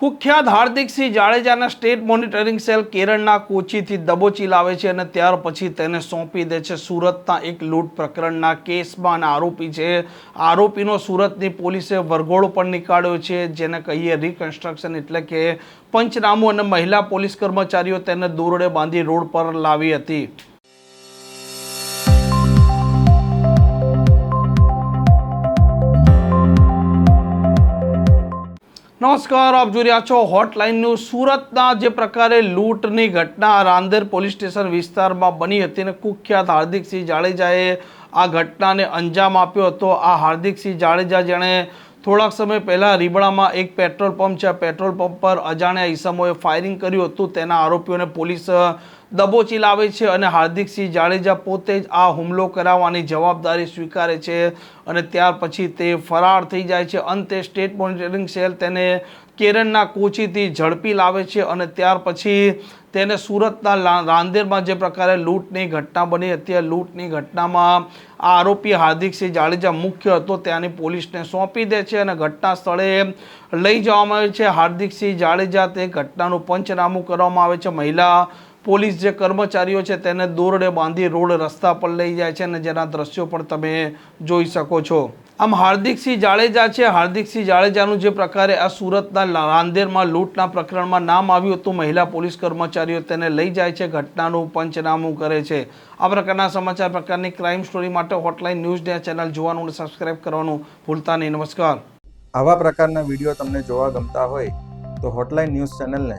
કુખ્યાત હાર્દિકસિંહ જાડેજાના state monitoring cell કેરળના કોચીથી દબોચી લાવે છે અને ત્યાર પછી તેને સોંપી દે છે સુરતના એક લૂંટ પ્રકરણના કેસમાં આરોપી છે. આરોપીનો સુરતની પોલીસે વરઘોડો પણ નીકાળ્યો છે, જેને કહીએ રિકન્સ્ટ્રક્શન એટલે કે પંચનામું અને મહિલા પોલીસ કર્મચારીઓ તેને દોરડે બાંધી રોડ પર લાવી હતી. નમસ્કાર, આપ જોઈ રહ્યા છો હોટલાઇન ન્યૂઝ સુરતના જે પ્રકારે લૂંટની ઘટના રાંદેર પોલીસ સ્ટેશન વિસ્તારમાં બની હતી અને કુખ્યાત હાર્દિકસિંહ જાડેજાએ આ ઘટનાને અંજામ આપ્યો હતો. આ હાર્દિકસિંહ જાડેજા જેણે થોડાક સમય પહેલાં રીબડામાં એક પેટ્રોલ પંપ છે. પેટ્રોલ પંપ પર અજાણ્યા ઈસમોએ ફાયરિંગ કર્યું હતું. તેના આરોપીઓને પોલીસ દબોચી લાવે છે અને હાર્દિકસિંહ જાડેજા પોતે જ આ હુમલો કરાવવાની જવાબદારી સ્વીકારે છે અને ત્યાર પછી તે ફરાર થઈ જાય છે. અંતે સ્ટેટ મોનિટરિંગ સેલ તેને કેરળના કોચીથી ઝડપી લાવે છે અને ત્યાર પછી તેને સુરતના રાંદેરમાં જે પ્રકારે લૂંટની ઘટના બની હતી લૂંટની ઘટનામાં આ આરોપી હાર્દિકસિંહ જાડેજા મુખ્ય હતો. ત્યાંની પોલીસને સોંપી દે છે અને ઘટના સ્થળે લઈ જવામાં આવે છે. હાર્દિકસિંહ જાડેજા તે ઘટનાનું પંચનામું કરવામાં આવે છે. મહિલા પોલીસ જે કર્મચારીઓ છે તેને દોરડે બાંધી રોડ રસ્તા પર લઈ જાય છે અને જેના દ્રશ્યો પણ તમે જોઈ શકો છો. આમ હાર્દિકસિંહ જાડેજા છે. હાર્દિકસિંહ જાડેજાનું જે પ્રકારે આ સુરતના રાંદેરમાં લૂંટના પ્રકરણમાં નામ આવ્યું હતું, મહિલા પોલીસ કર્મચારીઓ તેને લઈ જાય છે, ઘટનાનું પંચનામું કરે છે. આ પ્રકારના સમાચાર પ્રકારની ક્રાઇમ સ્ટોરી માટે હોટલાઇન ન્યૂઝ ચેનલ જોવાનું અને સબસ્ક્રાઇબ કરવાનું ભૂલતા નહીં. નમસ્કાર. આવા પ્રકારના વીડિયો તમને જોવા ગમતા હોય તો હોટલાઇન ન્યૂઝ ચેનલને